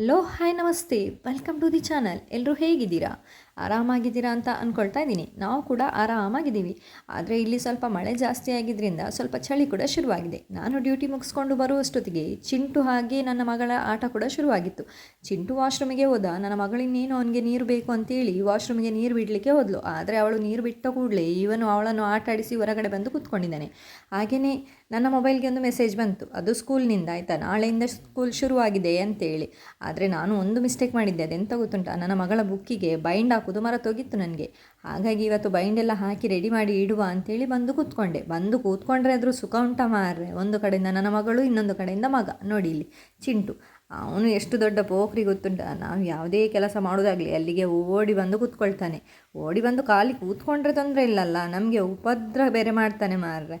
Hello hi ನಮಸ್ತೆ. Welcome to the channel. ಎಲ್ಲರೂ ಹೇಗಿದ್ದೀರಾ? ಆರಾಮಾಗಿದ್ದೀರಾ ಅಂತ ಅಂದ್ಕೊಳ್ತಾ ಇದ್ದೀನಿ. ನಾವು ಕೂಡ ಆರಾಮಾಗಿದ್ದೀವಿ. ಆದರೆ ಇಲ್ಲಿ ಸ್ವಲ್ಪ ಮಳೆ ಜಾಸ್ತಿ ಆಗಿದ್ದರಿಂದ ಸ್ವಲ್ಪ ಚಳಿ ಕೂಡ ಶುರುವಾಗಿದೆ. ನಾನು ಡ್ಯೂಟಿ ಮುಗಿಸ್ಕೊಂಡು ಬರುವಷ್ಟೊತ್ತಿಗೆ ಚಿಂಟು ಹಾಗೆ ನನ್ನ ಮಗಳ ಆಟ ಕೂಡ ಶುರುವಾಗಿತ್ತು. ಚಿಂಟು ವಾಶ್ರೂಮಿಗೆ ಹೋದ, ನನ್ನ ಮಗಳಿನ್ನೇನು ಅವನಿಗೆ ನೀರು ಬೇಕು ಅಂತೇಳಿ ವಾಶ್ರೂಮಿಗೆ ನೀರು ಬಿಡಲಿಕ್ಕೆ ಹೋದ್ಲು. ಆದರೆ ಅವಳು ನೀರು ಬಿಟ್ಟ ಕೂಡಲೇ ಇವನು ಅವಳನ್ನು ಆಟ ಆಡಿಸಿ ಹೊರಗಡೆ ಬಂದು ಕೂತ್ಕೊಂಡಿದ್ದಾನೆ. ಹಾಗೆಯೇ ನನ್ನ ಮೊಬೈಲ್ಗೆ ಒಂದು ಮೆಸೇಜ್ ಬಂತು. ಅದು ಸ್ಕೂಲ್ನಿಂದ ಆಯಿತಾ? ನಾಳೆಯಿಂದ ಸ್ಕೂಲ್ ಶುರುವಾಗಿದೆ ಅಂತೇಳಿ. ಆದರೆ ನಾನು ಒಂದು ಮಿಸ್ಟೇಕ್ ಮಾಡಿದ್ದೆ. ಅದೆಂತ ಗೊತ್ತುಂಟ? ನನ್ನ ಮಗಳ ಬುಕ್ಕಿಗೆ ಬೈಂಡ್ ಹಾಕೋದು ಮರತೋಗಿತ್ತು ನನಗೆ. ಹಾಗಾಗಿ ಇವತ್ತು ಬೈಂಡ್ ಎಲ್ಲ ಹಾಕಿ ರೆಡಿ ಮಾಡಿ ಇಡುವ ಅಂತೇಳಿ ಬಂದು ಕೂತ್ಕೊಂಡೆ. ಬಂದು ಕೂತ್ಕೊಂಡ್ರೆ ಆದರೂ ಸುಖ ಉಂಟ ಮಾರ್ರೆ. ಒಂದು ಕಡೆಯಿಂದ ನನ್ನ ಮಗಳು, ಇನ್ನೊಂದು ಕಡೆಯಿಂದ ಮಗ. ನೋಡಿ ಇಲ್ಲಿ, ಚಿಂಟು. ಅವನು ಎಷ್ಟು ದೊಡ್ಡ ಪೋಖ್ರಿ ಗೊತ್ತುಂಟ? ನಾವು ಯಾವುದೇ ಕೆಲಸ ಮಾಡೋದಾಗಲಿ ಅಲ್ಲಿಗೆ ಓಡಿ ಬಂದು ಕೂತ್ಕೊಳ್ತಾನೆ. ಓಡಿ ಬಂದು ಖಾಲಿ ಕೂತ್ಕೊಂಡ್ರೆ ತೊಂದರೆ ಇಲ್ಲಲ್ಲ, ನಮಗೆ ಉಪದ್ರ ಬೇರೆ ಮಾಡ್ತಾನೆ ಮಾರ್ರೆ.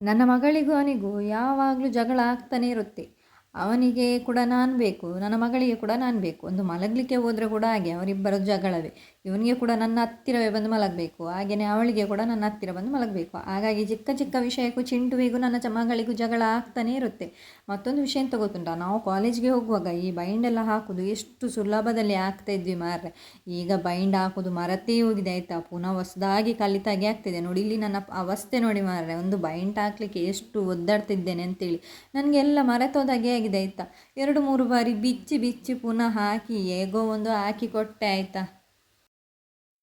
ನನ್ನ ಮಗಳಿಗೂ ಅವನಿಗೂ ಯಾವಾಗಲೂ ಜಗಳ ಆಗ್ತಾನೆ ಇರುತ್ತೆ. ಅವನಿಗೆ ಕೂಡ ನಾನು ಬೇಕು, ನನ್ನ ಮಗಳಿಗೆ ಕೂಡ ನಾನು ಬೇಕು. ಒಂದು ಮಲಗಲಿಕ್ಕೆ ಹೋದರೆ ಕೂಡ ಹಾಗೆ, ಅವರಿಬ್ಬರ ಜಗಳವೇ. ಇವನಿಗೆ ಕೂಡ ನನ್ನ ಹತ್ತಿರವೇ ಬಂದು ಮಲಗಬೇಕು ಹಾಗೆಯೇ ಅವಳಿಗೆ ಕೂಡ ನನ್ನ ಹತ್ತಿರ ಬಂದು ಮಲಗಬೇಕು. ಹಾಗಾಗಿ ಚಿಕ್ಕ ಚಿಕ್ಕ ವಿಷಯಕ್ಕೂ ಚಿಂಟುವಿಗೂ ನನ್ನ ಚ ಮಗಳಿಗೂ ಜಗಳ ಆಗ್ತಾನೇ ಇರುತ್ತೆ. ಮತ್ತೊಂದು ವಿಷಯ ಅಂತ ಗೊತ್ತುಂಟ? ನಾವು ಕಾಲೇಜ್ಗೆ ಹೋಗುವಾಗ ಈ ಬೈಂಡ್ ಎಲ್ಲ ಹಾಕೋದು ಎಷ್ಟು ಸುಲಭದಲ್ಲಿ ಆಗ್ತಾ ಇದ್ವಿ ಮಾರ್ರೆ. ಈಗ ಬೈಂಡ್ ಹಾಕೋದು ಮರತೇ ಹೋಗಿದೆ, ಆಯಿತಾ? ಪುನಃ ಹೊಸದಾಗಿ ಕಲಿತಾಗೆ ಆಗ್ತಿದೆ. ನೋಡಿ, ಇಲ್ಲಿ ನನ್ನ ಅವಸ್ಥೆ ನೋಡಿ ಮಾರ್ರೆ. ಒಂದು ಬೈಂಡ್ ಹಾಕಲಿಕ್ಕೆ ಎಷ್ಟು ಒದ್ದಾಡ್ತಿದ್ದೇನೆ ಅಂತೇಳಿ. ನನಗೆಲ್ಲ ಮರೆತೋದಾಗೆ ಆಗಿದೆ ಆಯಿತಾ? ಎರಡು ಮೂರು ಬಾರಿ ಬಿಚ್ಚಿ ಬಿಚ್ಚಿ ಪುನಃ ಹಾಕಿ, ಹೇಗೋ ಒಂದು ಹಾಕಿ ಕೊಟ್ಟೆ ಆಯಿತಾ?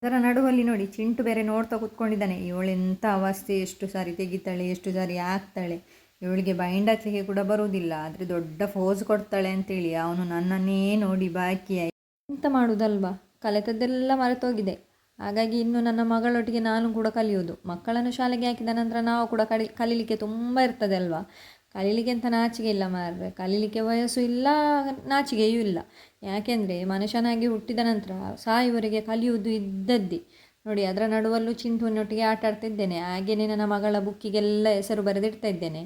ಅದರ ನಡುವಲ್ಲಿ ನೋಡಿ, ಚಿಂಟು ಬೇರೆ ನೋಡ್ತಾ ಕೂತ್ಕೊಂಡಿದ್ದಾನೆ. ಇವಳೆಂಥ ಅವಸ್ಥೆ, ಎಷ್ಟು ಸಾರಿ ತೆಗಿತಾಳೆ, ಎಷ್ಟು ಸಾರಿ ಹಾಕ್ತಾಳೆ. ಇವಳಿಗೆ ಬೈಂಡ್ ಹಾಕ್ಲಿಕ್ಕೆ ಕೂಡ ಬರುವುದಿಲ್ಲ. ಆದರೆ ದೊಡ್ಡ ಫೋಸ್ ಕೊಡ್ತಾಳೆ ಅಂತೇಳಿ ಅವನು ನನ್ನನ್ನೇ ನೋಡಿ ಬಾಕಿ ಎಂತ ಮಾಡುವುದಲ್ವಾ ಕಲಿತದ್ದೆಲ್ಲ ಮರೆತೋಗಿದೆ. ಹಾಗಾಗಿ ಇನ್ನು ನನ್ನ ಮಗಳೊಟ್ಟಿಗೆ ನಾನು ಕೂಡ ಕಲಿಯೋದು ಮಕ್ಕಳನ್ನು ಶಾಲೆಗೆ ಹಾಕಿದ ನಂತರ ನಾವು ಕೂಡ ಕಲಿ, ಕಲೀಲಿಕ್ಕೆ ತುಂಬ ಇರ್ತದೆ ಅಲ್ವಾ? ಕಲೀಲಿಕ್ಕೆ ಅಂತ ನಾಚಿಕೆ ಇಲ್ಲ ಮಾರ್ರೆ. ಕಲೀಲಿಕ್ಕೆ ವಯಸ್ಸು ಇಲ್ಲ, ನಾಚಿಕೆಯೂ ಇಲ್ಲ. ಯಾಕೆಂದರೆ ಮನುಷ್ಯನಾಗಿ ಹುಟ್ಟಿದ ನಂತರ ಸಾಯುವವರೆಗೆ ಕಲಿಯುವುದು ಇದ್ದದ್ದೇ. ನೋಡಿ, ಅದರ ನಡುವಲ್ಲೂ ಚಿಂಟುವಿನೊಟ್ಟಿಗೆ ಆಟ ಆಡ್ತಿದ್ದೇನೆ ಹಾಗೆಯೇ ನನ್ನ ಮಗಳ ಬುಕ್ಕಿಗೆಲ್ಲ ಹೆಸರು ಬರೆದಿಡ್ತಾ ಇದ್ದೇನೆ.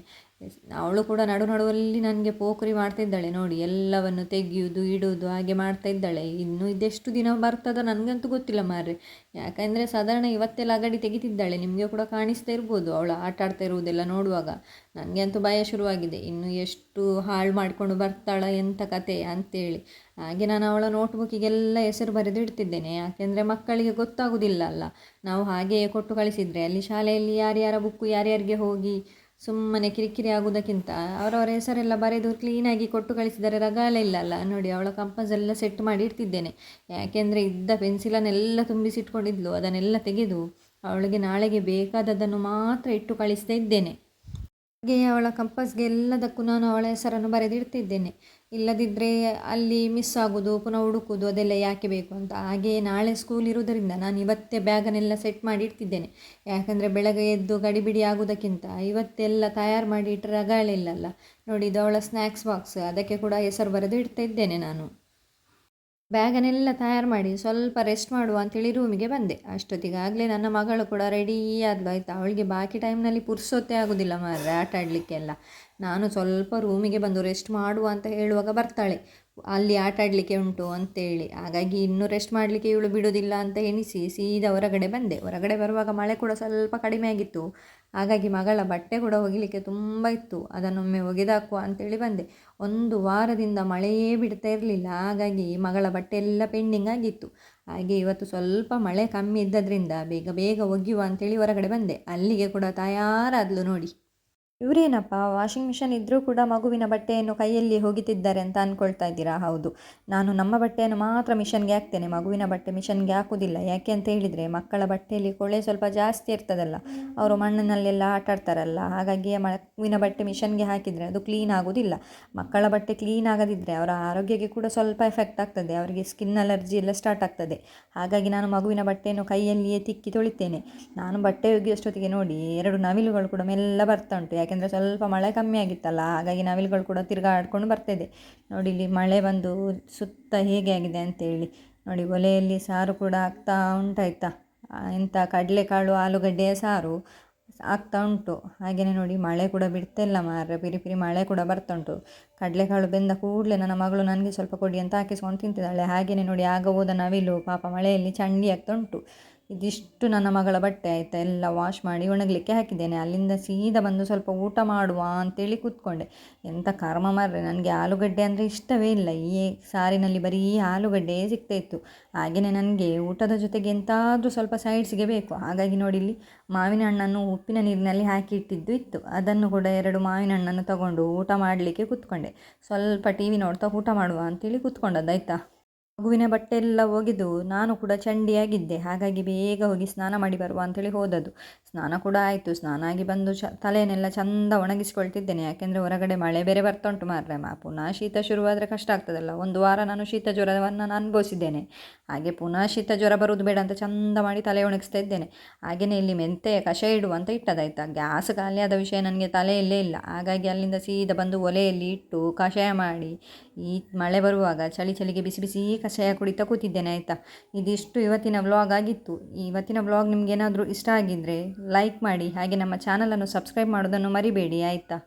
ಅವಳು ಕೂಡ ನಡು ನಡುವಲ್ಲಿ ನನಗೆ ಪೋಖರಿ ಮಾಡ್ತಿದ್ದಾಳೆ ನೋಡಿ, ಎಲ್ಲವನ್ನು ತೆಗೆಯುವುದು, ಇಡುವುದು, ಹಾಗೆ ಮಾಡ್ತಾ ಇದ್ದಾಳೆ. ಇನ್ನು ಇದೆಷ್ಟು ದಿನ ಬರ್ತದೋ ನನಗಂತೂ ಗೊತ್ತಿಲ್ಲ ಮಾರ್ರೆ. ಯಾಕಂದರೆ ಸಾಧಾರಣ ಇವತ್ತೆಲ್ಲ ಅಗಡಿ ತೆಗಿತಿದ್ದಾಳೆ, ನಿಮಗೆ ಕೂಡ ಕಾಣಿಸ್ತಾ ಇರ್ಬೋದು. ಅವಳು ಆಟ ಆಡ್ತಾ ಇರುವುದೆಲ್ಲ ನೋಡುವಾಗ ನನಗೆ ಅಂತೂ ಭಯ ಶುರುವಾಗಿದೆ. ಇನ್ನು ಎಷ್ಟು ಹಾಳು ಮಾಡಿಕೊಂಡು ಬರ್ತಾಳ ಎಂಥ ಕತೆ ಅಂತೇಳಿ. ಹಾಗೆ ನಾನು ಅವಳ ನೋಟ್ಬುಕ್ಕಿಗೆಲ್ಲ ಹೆಸರು ಬರೆದು ಇಡ್ತಿದ್ದೇನೆ ಯಾಕೆಂದರೆ ಮಕ್ಕಳಿಗೆ ಗೊತ್ತಾಗೋದಿಲ್ಲ ಅಲ್ಲ. ನಾವು ಹಾಗೆಯೇ ಕೊಟ್ಟು ಕಳಿಸಿದರೆ ಅಲ್ಲಿ ಶಾಲೆಯಲ್ಲಿ ಯಾರ್ಯಾರ ಬುಕ್ಕು ಯಾರ್ಯಾರಿಗೆ ಹೋಗಿ ಸುಮ್ಮನೆ ಕಿರಿಕಿರಿ ಆಗೋದಕ್ಕಿಂತ ಅವರವರ ಹೆಸರೆಲ್ಲ ಬರೆದು ಕ್ಲೀನಾಗಿ ಕೊಟ್ಟು ಕಳಿಸಿದರೆ ರಗಾಲ ಇಲ್ಲ ಅಲ್ಲ ನೋಡಿ, ಅವಳ ಕಂಪಸ್ ಎಲ್ಲ ಸೆಟ್ ಮಾಡಿ ಇಡ್ತಿದ್ದೇನೆ. ಯಾಕೆಂದರೆ ಇದ್ದ ಪೆನ್ಸಿಲನ್ನೆಲ್ಲ ತುಂಬಿಸಿಟ್ಕೊಂಡಿದ್ಲು. ಅದನ್ನೆಲ್ಲ ತೆಗೆದು ಅವಳಿಗೆ ನಾಳೆಗೆ ಬೇಕಾದದ್ದನ್ನು ಮಾತ್ರ ಇಟ್ಟು ಕಳಿಸ್ತಾ ಇದ್ದೇನೆ. ಹಾಗೆಯೇ ಅವಳ ಕಂಪಸ್ಗೆ ಎಲ್ಲದಕ್ಕೂ ನಾನು ಅವಳ ಹೆಸರನ್ನು ಬರೆದಿಡ್ತಿದ್ದೇನೆ. ಇಲ್ಲದಿದ್ದರೆ ಅಲ್ಲಿ ಮಿಸ್ ಆಗೋದು, ಪುನಃ ಹುಡುಕೋದು, ಅದೆಲ್ಲ ಯಾಕೆ ಬೇಕು ಅಂತ. ಹಾಗೆ ನಾಳೆ ಸ್ಕೂಲ್ ಇರುವುದರಿಂದ ನಾನು ಇವತ್ತೇ ಬ್ಯಾಗನ್ನೆಲ್ಲ ಸೆಟ್ ಮಾಡಿ ಇಡ್ತಿದ್ದೇನೆ. ಯಾಕಂದರೆ ಬೆಳಗ್ಗೆ ಎದ್ದು ಗಡಿಬಿಡಿ ಆಗೋದಕ್ಕಿಂತ ಇವತ್ತೆಲ್ಲ ತಯಾರು ಮಾಡಿ ಇಟ್ಟರೆ ರಗಾಳಿಲ್ಲಲ್ಲ ನೋಡಿ ಇದು ಅವಳ ಸ್ನ್ಯಾಕ್ಸ್ ಬಾಕ್ಸ್ ಅದಕ್ಕೆ ಕೂಡ ಹೆಸರು ಬರೆದು ಇಡ್ತಾ ಇದ್ದೇನೆ ನಾನು. ಬ್ಯಾಗನ್ನೆಲ್ಲ ತಯಾರು ಮಾಡಿ ಸ್ವಲ್ಪ ರೆಸ್ಟ್ ಮಾಡುವ ಅಂತೇಳಿ ರೂಮಿಗೆ ಬಂದೆ. ಅಷ್ಟೊತ್ತಿಗಾಗಲೇ ನನ್ನ ಮಗಳು ಕೂಡ ರೆಡಿ ಆದ್ಲು, ಆಯಿತಾ? ಅವಳಿಗೆ ಬಾಕಿ ಟೈಮ್ನಲ್ಲಿ ಪುರ್ಸೊತ್ತೇ ಆಗೋದಿಲ್ಲ ಮಾರ್ರೆ ಆಟ ಆಡಲಿಕ್ಕೆಲ್ಲ ನಾನು ಸ್ವಲ್ಪ ರೂಮಿಗೆ ಬಂದು ರೆಸ್ಟ್ ಮಾಡುವ ಅಂತ ಹೇಳುವಾಗ ಬರ್ತಾಳೆ. ಅಲ್ಲಿ ಆಟ ಆಡಲಿಕ್ಕೆ ಉಂಟು ಅಂತೇಳಿ. ಹಾಗಾಗಿ ಇನ್ನೂ ರೆಸ್ಟ್ ಮಾಡಲಿಕ್ಕೆ ಇವಳು ಬಿಡೋದಿಲ್ಲ ಅಂತ ಎಣಿಸಿ ಸೀದಾ ಹೊರಗಡೆ ಬಂದೆ. ಹೊರಗಡೆ ಬರುವಾಗ ಮಳೆ ಕೂಡ ಸ್ವಲ್ಪ ಕಡಿಮೆ ಆಗಿತ್ತು. ಹಾಗಾಗಿ ಮಗಳ ಬಟ್ಟೆ ಕೂಡ ಒಗಿಲಿಕ್ಕೆ ತುಂಬ ಇತ್ತು. ಅದನ್ನೊಮ್ಮೆ ಒಗೆದಾಕುವ ಅಂತೇಳಿ ಬಂದೆ. ಒಂದು ವಾರದಿಂದ ಮಳೆಯೇ ಬಿಡ್ತಾ ಇರಲಿಲ್ಲ. ಹಾಗಾಗಿ ಮಗಳ ಬಟ್ಟೆ ಎಲ್ಲ ಪೆಂಡಿಂಗ್ ಆಗಿತ್ತು. ಹಾಗೆ ಇವತ್ತು ಸ್ವಲ್ಪ ಮಳೆ ಕಮ್ಮಿ ಇದ್ದದ್ರಿಂದ ಬೇಗ ಬೇಗ ಒಗೆಯುವ ಅಂತೇಳಿ ಹೊರಗಡೆ ಬಂದೆ. ಅಲ್ಲಿಗೆ ಕೂಡ ತಯಾರಾದ್ಲು ನೋಡಿ. ಇವರೇನಪ್ಪ? ವಾಷಿಂಗ್ ಮಿಷನ್ ಇದ್ದರೂ ಕೂಡ ಮಗುವಿನ ಬಟ್ಟೆಯನ್ನು ಕೈಯಲ್ಲಿ ಹೋಗಿತಿದ್ದಾರೆ ಅಂತ ಅಂದ್ಕೊಳ್ತಾ ಇದ್ದೀರಾ? ಹೌದು. ನಾನು ನಮ್ಮ ಬಟ್ಟೆಯನ್ನು ಮಾತ್ರ ಮಿಷನ್ಗೆ ಹಾಕ್ತೇನೆ. ಮಗುವಿನ ಬಟ್ಟೆ ಮಿಷನ್ಗೆ ಹಾಕೋದಿಲ್ಲ ಯಾಕೆ ಅಂತ ಹೇಳಿದರೆ ಮಕ್ಕಳ ಬಟ್ಟೆಯಲ್ಲಿ ಕೊಳೆ ಸ್ವಲ್ಪ ಜಾಸ್ತಿ ಇರ್ತದಲ್ಲ, ಅವರು ಮಣ್ಣಿನಲ್ಲೆಲ್ಲ ಆಟಾಡ್ತಾರಲ್ಲ, ಹಾಗಾಗಿ ಮಗುವಿನ ಬಟ್ಟೆ ಮಿಷನ್ಗೆ ಹಾಕಿದರೆ ಅದು ಕ್ಲೀನ್ ಆಗೋದಿಲ್ಲ ಮಕ್ಕಳ ಬಟ್ಟೆ ಕ್ಲೀನ್ ಆಗದಿದ್ದರೆ ಅವರ ಆರೋಗ್ಯಕ್ಕೆ ಕೂಡ ಸ್ವಲ್ಪ ಎಫೆಕ್ಟ್ ಆಗ್ತದೆ, ಅವರಿಗೆ ಸ್ಕಿನ್ ಅಲರ್ಜಿ ಎಲ್ಲ ಸ್ಟಾರ್ಟ್ ಆಗ್ತದೆ. ಹಾಗಾಗಿ ನಾನು ಮಗುವಿನ ಬಟ್ಟೆಯನ್ನು ಕೈಯಲ್ಲಿಯೇ ತಿಕ್ಕಿ ತೊಳಿತೇನೆ. ನಾನು ಬಟ್ಟೆ ಒಗೆಯೋಷ್ಟೊತ್ತಿಗೆ ನೋಡಿ ಎರಡು ನವಿಲುಗಳು ಕೂಡ ಮೆಲ್ಲ ಬರ್ತಾ ಉಂಟು. ಯಾಕೆಂದರೆ ಸ್ವಲ್ಪ ಮಳೆ ಕಮ್ಮಿ ಆಗಿತ್ತಲ್ಲ, ಹಾಗಾಗಿ ನವಿಲುಗಳು ಕೂಡ ತಿರುಗಾಡ್ಕೊಂಡು ಬರ್ತಿದೆ ನೋಡಿ ಇಲ್ಲಿ ಮಳೆ ಬಂದು ಸುತ್ತ ಹೇಗೆ ಆಗಿದೆ ಅಂತೇಳಿ. ನೋಡಿ ಒಲೆಯಲ್ಲಿ ಸಾರು ಕೂಡ ಆಗ್ತಾ ಉಂಟಾಯ್ತಾ. ಎಂಥ ಕಡಲೆಕಾಳು, ಆಲೂಗಡ್ಡೆಯ ಸಾರು ಆಗ್ತಾ ಉಂಟು. ಹಾಗೆಯೇ ನೋಡಿ ಮಳೆ ಕೂಡ ಬಿಡ್ತಿಲ್ಲ ಮಾರ್ರೆ, ಪಿರಿ ಪಿರಿ ಮಳೆ ಕೂಡ ಬರ್ತಾ ಉಂಟು. ಕಡಲೆಕಾಳು ಬೆಂದ ಕೂಡಲೇ ನನ್ನ ಮಗಳು ನನಗೆ ಸ್ವಲ್ಪ ಕೊಡಿ ಅಂತ ಹಾಕಿಸ್ಕೊಂಡು ತಿಂತಿದ್ದಾಳೆ. ಹಾಗೆಯೇ ನೋಡಿ ಆಗ ಹೋದ ನವಿಲು ಪಾಪ ಮಳೆಯಲ್ಲಿ ಚಂಡಿ ಆಗ್ತಾ ಉಂಟು. ಇದಿಷ್ಟು ನನ್ನ ಮಗಳ ಬಟ್ಟೆ ಆಯಿತಾ, ಎಲ್ಲ ವಾಶ್ ಮಾಡಿ ಒಣಗಲಿಕ್ಕೆ ಹಾಕಿದ್ದೇನೆ. ಅಲ್ಲಿಂದ ಸೀದಾ ಬಂದು ಸ್ವಲ್ಪ ಊಟ ಮಾಡುವ ಅಂತೇಳಿ ಕೂತ್ಕೊಂಡೆ. ಎಂಥ ಕರ್ಮ ಮಾರ್ರೆ, ನನಗೆ ಆಲೂಗಡ್ಡೆ ಅಂದರೆ ಇಷ್ಟವೇ ಇಲ್ಲ. ಈ ಸಾರಿನಲ್ಲಿ ಬರೀ ಆಲೂಗಡ್ಡೆ ಸಿಗ್ತಾ ಇತ್ತು. ಹಾಗೆಯೇ ನನಗೆ ಊಟದ ಜೊತೆಗೆ ಎಂತಾದರೂ ಸ್ವಲ್ಪ ಸೈಡ್ಸ್ಗೆ ಬೇಕು. ಹಾಗಾಗಿ ನೋಡಿ ಇಲ್ಲಿ ಮಾವಿನ ಹಣ್ಣನ್ನು ಉಪ್ಪಿನ ನೀರಿನಲ್ಲಿ ಹಾಕಿ ಇಟ್ಟಿದ್ದು ಇತ್ತು. ಅದನ್ನು ಕೂಡ ಎರಡು ಮಾವಿನ ಹಣ್ಣನ್ನು ತಗೊಂಡು ಊಟ ಮಾಡಲಿಕ್ಕೆ ಕೂತ್ಕೊಂಡೆ. ಸ್ವಲ್ಪ ಟಿ ವಿ ನೋಡ್ತಾ ಊಟ ಮಾಡುವ ಅಂತೇಳಿ ಕೂತ್ಕೊಂಡದ್ದಾಯ್ತಾ ಮಗುವಿನ ಬಟ್ಟೆ ಎಲ್ಲ ಒಗೆದು ನಾನು ಕೂಡ ಚಂಡಿಯಾಗಿದ್ದೆ. ಹಾಗಾಗಿ ಬೇಗ ಹೋಗಿ ಸ್ನಾನ ಮಾಡಿ ಬರುವ ಅಂಥೇಳಿ ಹೋದದ್ದು. ಸ್ನಾನ ಕೂಡ ಆಯಿತು. ಸ್ನಾನ ಆಗಿ ಬಂದು ಚ ತಲೆಯನ್ನೆಲ್ಲ ಚಂದ ಒಣಗಿಸಿಕೊಳ್ತಿದ್ದೇನೆ. ಯಾಕೆಂದರೆ ಹೊರಗಡೆ ಮಳೆ ಬೇರೆ ಬರ್ತಾ ಉಂಟು ಮಾರ್ರೆ. ಮಾ, ಪುನಃ ಶೀತ ಶುರುವಾದರೆ ಕಷ್ಟ ಆಗ್ತದಲ್ಲ. ಒಂದು ವಾರ ನಾನು ಶೀತ ಜ್ವರವನ್ನು ನಾನು ಅನುಭವಿಸಿದ್ದೇನೆ. ಹಾಗೆ ಪುನಃ ಶೀತ ಜ್ವರ ಬರುವುದು ಬೇಡ ಅಂತ ಚಂದ ಮಾಡಿ ತಲೆ ಒಣಗಿಸ್ತಾ ಇದ್ದೇನೆ. ಹಾಗೆಯೇ ಇಲ್ಲಿ ಮೆಂತೆ ಕಷಾಯ ಇಡುವಂತ ಇಟ್ಟದಾಯ್ತಾ? ಗ್ಯಾಸ್ ಖಾಲಿಯಾದ ವಿಷಯ ನನಗೆ ತಲೆಯಲ್ಲೇ ಇಲ್ಲ. ಹಾಗಾಗಿ ಅಲ್ಲಿಂದ ಸೀದಾ ಬಂದು ಒಲೆಯಲ್ಲಿ ಇಟ್ಟು ಕಷಾಯ ಮಾಡಿ ಈ ಮಳೆ ಬರುವಾಗ ಚಳಿ ಚಳಿಗೆ ಬಿಸಿ ಬಿಸಿ ಕಷಾಯ ಕುಡಿತಾ ಕೂತಿದ್ದೇನೆ, ಆಯಿತಾ? ಇದಿಷ್ಟು ಇವತ್ತಿನ ವ್ಲಾಗ್ ಆಗಿತ್ತು. ಇವತ್ತಿನ ವ್ಲಾಗ್ ನಿಮಗೇನಾದರೂ ಇಷ್ಟ ಆಗಿದ್ದರೆ ಲೈಕ್ ಮಾಡಿ, ಹಾಗೆ ನಮ್ಮ ಚಾನಲನ್ನು ಸಬ್ಸ್ಕ್ರೈಬ್ ಮಾಡೋದನ್ನು ಮರಿಬೇಡಿ, ಆಯಿತಾ?